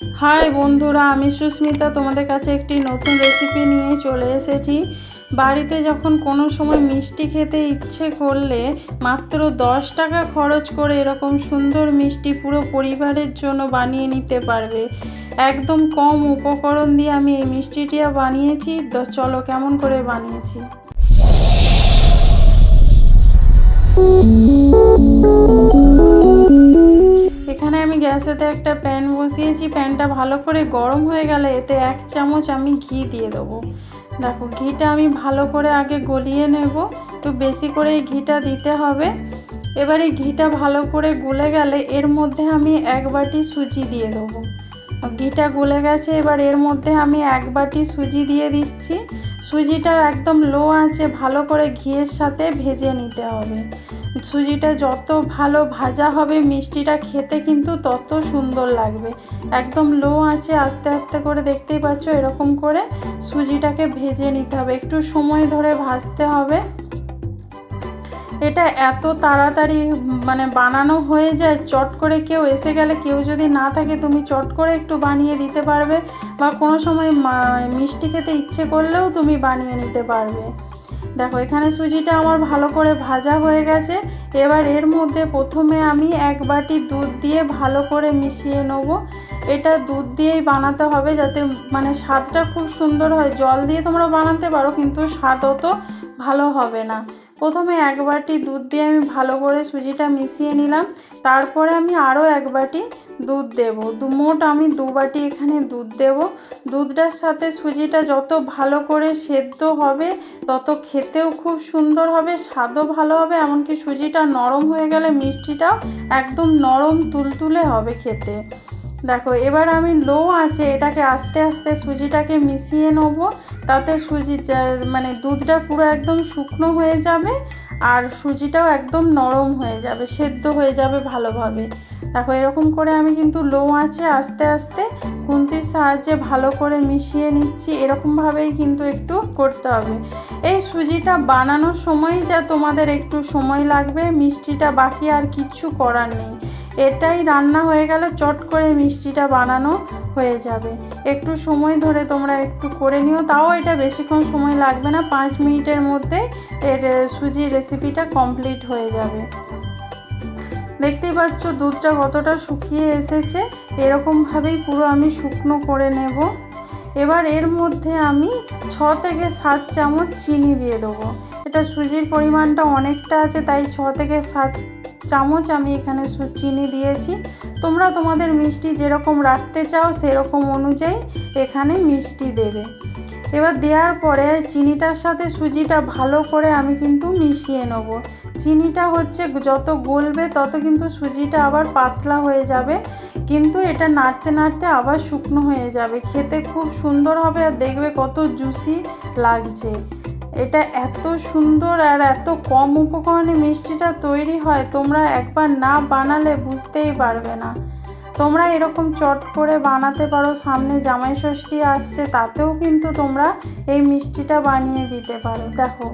High বন্ধুরা, আমি সুস্মিতা। তোমাদের কাছে একটি নতুন রেসিপি নিয়ে চলে এসেছি। বাড়িতে যখন কোনো সময় মিষ্টি খেতে ইচ্ছে করলে মাত্র দশ টাকা খরচ করে এরকম সুন্দর মিষ্টি পুরো পরিবারের জন্য বানিয়ে নিতে পারবে। একদম কম উপকরণ দিয়ে আমি এই মিষ্টিটা বানিয়েছি। চলো কেমন করে বানিয়েছি। এখানে আমি গ্যাসেতে একটা প্যান বসিয়েছি, প্যানটা ভালো করে গরম হয়ে গেলে এতে এক চামচ আমি ঘি দিয়ে দেবো। দেখো, ঘিটা আমি ভালো করে আগে গলিয়ে নেব একটু বেশি করে ঘিটা দিতে হবে। এবার ঘিটা ভালো করে গুলে গেলে এর মধ্যে আমি এক বাটি সুজি দিয়ে দেবো। ঘিটা গলে গেছে, এবার এর মধ্যে আমি এক বাটি সুজি দিয়ে দিচ্ছি। সুজিটা একদম লো আছে, ভালো করে ঘিয়ের সাথে ভেজে নিতে হবে। সুজিটা যত ভালো ভাজা হবে, মিষ্টিটা খেতে কিন্তু তত সুন্দর লাগবে। একদম লো আছে আস্তে আস্তে করে দেখতেই পাচ্ছ, এরকম করে সুজিটাকে ভেজে নিতে হবে। একটু সময় ধরে ভাজতে হবে। এটা এত তাড়াতাড়ি মানে বানানো হয়ে যায়, চট করে কেউ এসে গেলে কেউ যদি না থাকে, তুমি চট করে একটু বানিয়ে দিতে পারবে। বা কোনো সময় মিষ্টি খেতে ইচ্ছে করলেও তুমি বানিয়ে নিতে পারবে। দেখো, এখানে সুজিটা আমার ভালো করে ভাজা হয়ে গেছে। এবার এর মধ্যে প্রথমে আমি এক বাটি দুধ দিয়ে ভালো করে মিশিয়ে নেব। এটা দুধ দিয়েই বানাতে হবে যাতে মানে স্বাদটা খুব সুন্দর হয়। জল দিয়ে তোমরা বানাতে পারো, কিন্তু স্বাদ অত ভালো হবে না। প্রথমে এক বাটি দুধ দিয়ে আমি ভালো করে সুজিটা মিশিয়ে নিলাম। তারপরে আমি আরও এক বাটি দুধ দেবো। দু মোট আমি দু বাটি এখানে দুধ দেব। দুধটার সাথে সুজিটা যত ভালো করে সেদ্ধ হবে, তত খেতেও খুব সুন্দর হবে, স্বাদও ভালো হবে, এমনকি সুজিটা নরম হয়ে গেলে মিষ্টিটাও একদম নরম তুলতুলে হবে খেতে। দেখো, এবার আমি লো আছে এটাকে আস্তে আস্তে সুজিটাকে মিশিয়ে নেব। তাতে সুজি মানে দুধটা পুরো একদম শুকনো হয়ে যাবে আর সুজিটাও একদম নরম হয়ে যাবে, সেদ্ধ হয়ে যাবে ভালোভাবে। দেখো, এরকম করে আমি কিন্তু লো আছে আস্তে আস্তে খুন্তির সাহায্যে ভালো করে মিশিয়ে নিচ্ছি। এরকমভাবেই কিন্তু একটু করতে হবে। এই সুজিটা বানানোর সময় যা তোমাদের একটু সময় লাগবে, মিষ্টিটা বাকি আর কিচ্ছু করার নেই। এটাই রান্না হয়ে গেলে, চট করে মিষ্টিটা বানানো। হয়ে যাবে। একটু সময় ধরে তোমরা একটু করে নিও। তাও এটা বেশিক্ষণ সময় লাগবে না। পাঁচ মিনিটের মধ্যে এর সুজির রেসিপিটা কমপ্লিট হয়ে যাবে। দেখতেই পাচ্ছ, দুধটা কতটা শুকিয়ে এসেছে। এরকমভাবেই পুরো আমি শুকনো করে নেব। এবার এর মধ্যে আমি ছ থেকে সাত চামচ চিনি দিয়ে দেবো। এটা সুজির পরিমাণটা অনেকটা আছে, তাই ছ থেকে সাত চামচ আমি এখানে চিনি দিয়েছি। তোমরা তোমাদের মিষ্টি যেরকম রাখতে চাও সেরকম অনুযায়ী এখানে মিষ্টি দেবে। এবার দেওয়ার পরে চিনিটার সাথে সুজিটা ভালো করে আমি কিন্তু মিশিয়ে নেব। চিনিটা হচ্ছে যত গলবে তত কিন্তু সুজিটা আবার পাতলা হয়ে যাবে। কিন্তু এটা নাড়তে নাড়তে আবার শুকনো হয়ে যাবে। খেতে খুব সুন্দর হবে আর দেখবে কত জুসি লাগছে। এটা এত সুন্দর আর এত কম উপকরণে মিষ্টিটা তৈরি হয়, তোমরা একবার না বানালে বুঝতেই পারবে না। তোমরা এরকম চট করে বানাতে পারো, সামনে জামাই ষষ্ঠী আসছে, তাতেও কিন্তু তোমরা এই মিষ্টিটা বানিয়ে দিতে পারো। দেখো,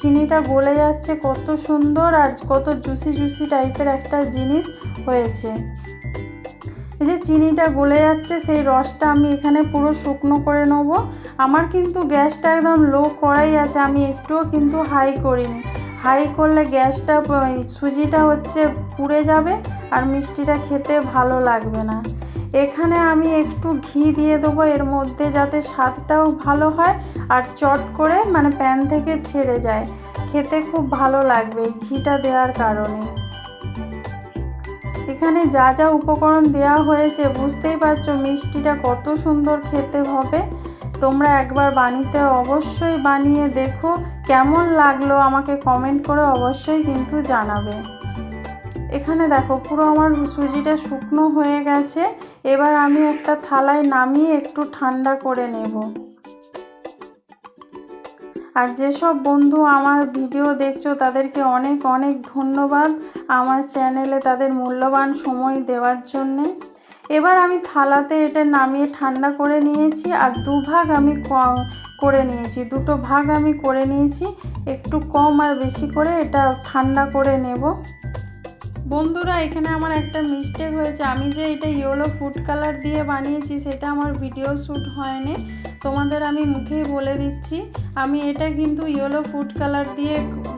চিনিটা গলে যাচ্ছে, কত সুন্দর আর কত জুসি জুসি টাইপের একটা জিনিস হয়েছে। যে চিনিটা গলে যাচ্ছে, সেই রসটা আমি এখানে পুরো শুকনো করে নেব। আমার কিন্তু গ্যাসটা একদম লো করাই আছে, আমি একটুও কিন্তু হাই করিনি। হাই করলে গ্যাসটা সুজিটা হচ্ছে পুড়ে যাবে আর মিষ্টিটা খেতে ভালো লাগবে না। এখানে আমি একটু ঘি দিয়ে দেবো, এর মধ্যে যাতে স্বাদটাও ভালো হয় আর চট করে মানে প্যান থেকে ছেড়ে যায়। খেতে খুব ভালো লাগবে ঘিটা দেওয়ার কারণে। এখানে যা যা উপকরণ দেওয়া হয়েছে, বুঝতেই পারছ মিষ্টিটা কত সুন্দর খেতে হবে। তোমরা একবার বানিতে অবশ্যই বানিয়ে দেখো, কেমন লাগল আমাকে কমেন্ট করে অবশ্যই কিন্তু জানাবে। এখানে দেখো, পুরো আমার সুজিটা শুকনো হয়ে গেছে। এবার আমি একটা থালায় নামিয়ে একটু ঠান্ডা করে নেব। আর যেসব বন্ধু আমার ভিডিও দেখছ, তাদেরকে অনেক অনেক ধন্যবাদ আমার চ্যানেলে তাদের মূল্যবান সময় দেওয়ার জন্যে। এবার আমি থালাতে এটা নামিয়ে ঠান্ডা করে নিয়েছি আর দুভাগ আমি করে নিয়েছি, দুটো ভাগ আমি করে নিয়েছি। একটু কম আর বেশি করে এটা ঠান্ডা করে নেব। বন্ধুরা, এখানে আমার একটা মিস্টেক হয়েছে। আমি যে এটা ইয়েলো ফুড কালার দিয়ে বানিয়েছি, সেটা আমার ভিডিও শ্যুট হয়নি। তোমাদের আমি মুখেই বলে দিচ্ছি, আমি এটা কিন্তু ইয়েলো ফুড কালার দিয়ে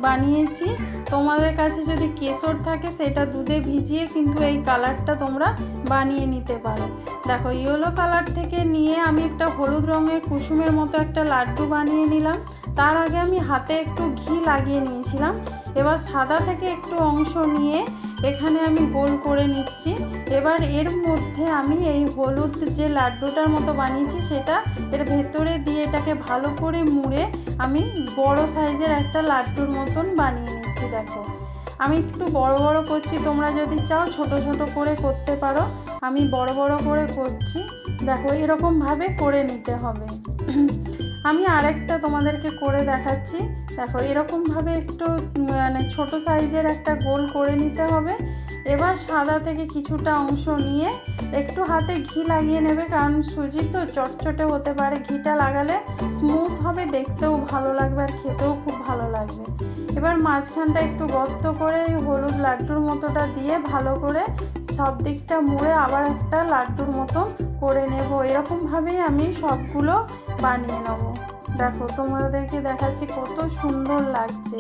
বানিয়েছি। তোমাদের কাছে যদি কেশর থাকে, সেটা দুধে ভিজিয়ে কিন্তু এই কালারটা তোমরা বানিয়ে নিতে পারো। দেখো ইয়েলো কালার থেকে নিয়ে আমি একটা হলুদ রঙের কুসুমের মতো একটা লাড্ডু বানিয়ে নিলাম। তার আগে আমি হাতে একটু ঘি লাগিয়ে নিয়েছিলাম। এবার সাদা থেকে একটু অংশ নিয়ে এখানে আমি গোল করে নিচ্ছি। এবার এর মধ্যে আমি এই হলুদ যে লাড্ডুটার মতো বানিয়েছি, সেটা এর ভেতরে দিয়ে এটাকে ভালো করে মুড়ে আমি বড় সাইজের একটা লাড্ডুর মতন বানিয়ে নিচ্ছি, দেখো। আমি একটু বড় বড় করছি, তোমরা যদি চাও ছোট ছোট করে করতে পারো। আমি বড় বড় করে করছি, দেখো এরকমভাবে করে নিতে হবে। আমি আরেকটা তোমাদেরকে করে দেখাচ্ছি, দেখো এরকমভাবে একটু মানে ছোট সাইজের একটা গোল করে নিতে হবে। এবার সাদা থেকে কিছুটা অংশ নিয়ে একটু হাতে ঘি লাগিয়ে নেবে, কারণ সুজি তো চটচটে হতে পারে। ঘিটা লাগালে স্মুথ হবে, দেখতেও ভালো লাগবে আর খেতেও খুব ভালো লাগবে। এবার মাঝখানটা একটু গর্ত করে হলুদ লাড্ডুর মতোটা দিয়ে ভালো করে সব দিকটা মুড়ে আবার একটা লাড্ডুর মতো করে নেব। এরকমভাবেই আমি সবগুলো বানিয়ে নেব। দেখো, তোমাদেরকে দেখাচ্ছি কত সুন্দর লাগছে।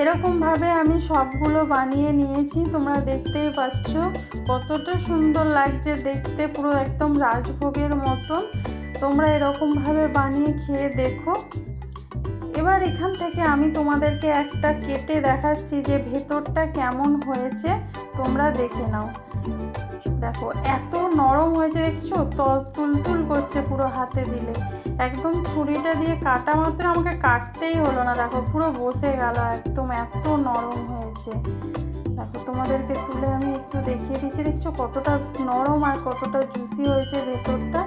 এরকমভাবে আমি সবগুলো বানিয়ে নিয়েছি, তোমরা দেখতেই পাচ্ছ। কতটা সুন্দর লাগছে দেখতে, পুরো একদম রাজভোগের মতন। তোমরা এরকমভাবে বানিয়ে খেয়ে দেখো। এবার এখান থেকে আমি তোমাদেরকে একটা কেটে দেখাচ্ছি যে ভেতরটা কেমন হয়েছে, তোমরা দেখে নাও। দেখো, এত নরম হয়েছে, দেখছ? তুলতুল করছে পুরো হাতে দিলে। একদম ছুরিটা দিয়ে কাটা মাত্র আমাকে কাটতেই হলো না। দেখো, পুরো বসে গেল, একদম এত নরম হয়েছে। দেখো, তোমাদেরকে তুলে আমি একটু দেখিয়ে দিচ্ছি। দেখছ, কতটা নরম আর কতটা জুসি হয়েছে ভেতরটা।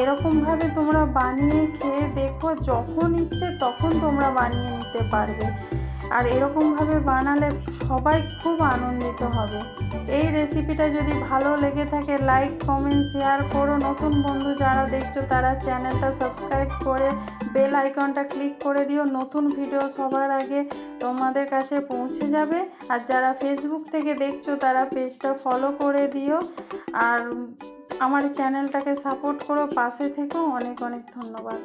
এরকমভাবে তোমরা বানিয়ে খেয়ে দেখো, যখন ইচ্ছে তখন তোমরা বানিয়ে নিতে পারবে। আর এরকমভাবে বানালে সবাই খুব আনন্দিত হবে। এই রেসিপিটা যদি ভালো লেগে থাকে লাইক কমেন্ট শেয়ার করো। নতুন বন্ধু যারা দেখছ, তারা চ্যানেলটা সাবস্ক্রাইব করে বেল আইকনটা ক্লিক করে দিও। নতুন ভিডিও সবার আগে তোমাদের কাছে পৌঁছে যাবে। আর যারা ফেসবুক থেকে দেখছ, তারা পেজটা ফলো করে দিও। আর আমার চ্যানেলটাকে সাপোর্ট করো। পাশে থেকেও অনেক অনেক ধন্যবাদ।